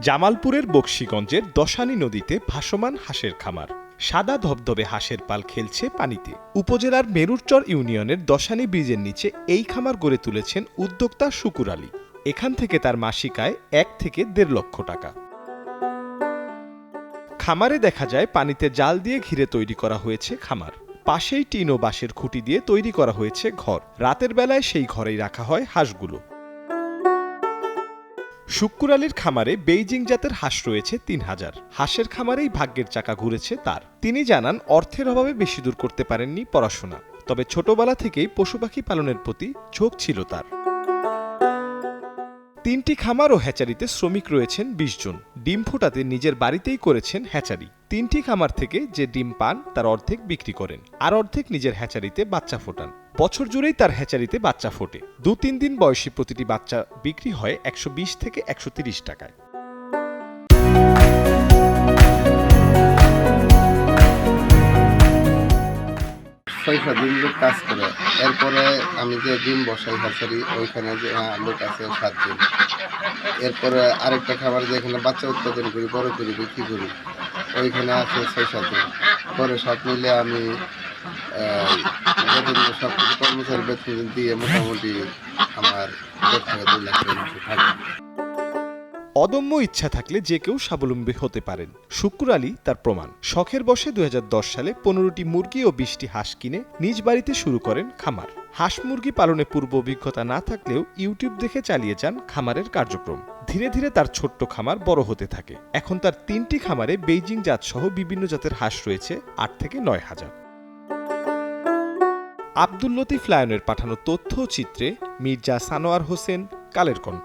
জামালপুরের বক্সিগঞ্জের দশানী নদীতে ভাসমান হাঁসের খামার। সাদা ধবধবে হাঁসের পাল খেলছে পানিতে। উপজেলার মেরুরচর ইউনিয়নের দশানী ব্রিজের নিচে এই খামার গড়ে তুলেছেন উদ্যোক্তা শুকুর আলী। এখান থেকে তার মাসিক আয় এক থেকে দেড় লক্ষ টাকা। খামারে দেখা যায় পানিতে জাল দিয়ে ঘিরে তৈরি করা হয়েছে খামার। পাশেই টিন ও বাঁশের খুঁটি দিয়ে তৈরি করা হয়েছে ঘর। রাতের বেলায় সেই ঘরেই রাখা হয় হাঁসগুলো। শুক্কুর আলীর খামারে বেইজিং জাতের হাঁস রয়েছে তিন হাজার। হাঁসের খামারেই ভাগ্যের চাকা ঘুরেছে তার। তিনি জানান, অর্থের অভাবে বেশি দূর করতে পারেননি পড়াশোনা। তবে ছোটবেলা থেকেই পশু পাখি পালনের প্রতি ঝোঁক ছিল তার। তিনটি খামার ও হ্যাচারিতে শ্রমিক রয়েছেন বিশ জন। ডিম ফোটাতে নিজের বাড়িতেই করেছেন হ্যাচারি। তিনটি খামার থেকে যে ডিম পান, তার অর্ধেক বিক্রি করেন। আর অর্ধেক নিজের হ্যাচারিতে বাচ্চা ফোটান। বছর জুড়েই তার হ্যাচারিতে বাচ্চা ফোটে। দু তিন দিন বয়সী প্রতিটি বাচ্চা বিক্রি হয় একশো বিশ থেকে একশো টাকায়। ছয় সাত দিন লোক কাজ করে। এরপরে আমি যে ডিম বসাই হাসারি ওইখানে যে লোক আছে সাতজন। এরপরে আরেকটা খাবার যেখানে বাচ্চা উৎপাদন করি, বড় করি, বিক্রি করি, ওইখানে আছে ছয় সাতজন পরে সব মিলে আমি সব কিছু কর্মচারী বেতন দিয়ে মোটামুটি আমার অদম্য ইচ্ছা থাকলে যে কেউ স্বাবলম্বী হতে পারেন। শুক্র আলী তার প্রমাণ। শখের বসে দুই হাজার দশ সালে পনেরোটি মুরগি ও বিশটি হাঁস কিনে নিজ বাড়িতে শুরু করেন খামার। হাঁস মুরগি পালনে পূর্ব অভিজ্ঞতা না থাকলেও ইউটিউব দেখে চালিয়ে যান খামারের কার্যক্রম। ধীরে ধীরে তার ছোট্ট খামার বড় হতে থাকে। এখন তার তিনটি খামারে বেইজিং জাত সহ বিভিন্ন জাতের হাঁস রয়েছে আট থেকে নয় হাজার। আব্দুল লতিফ লায়নের পাঠানো তথ্য চিত্রে মির্জা সানোয়ার হোসেন কালের কণ্ঠ।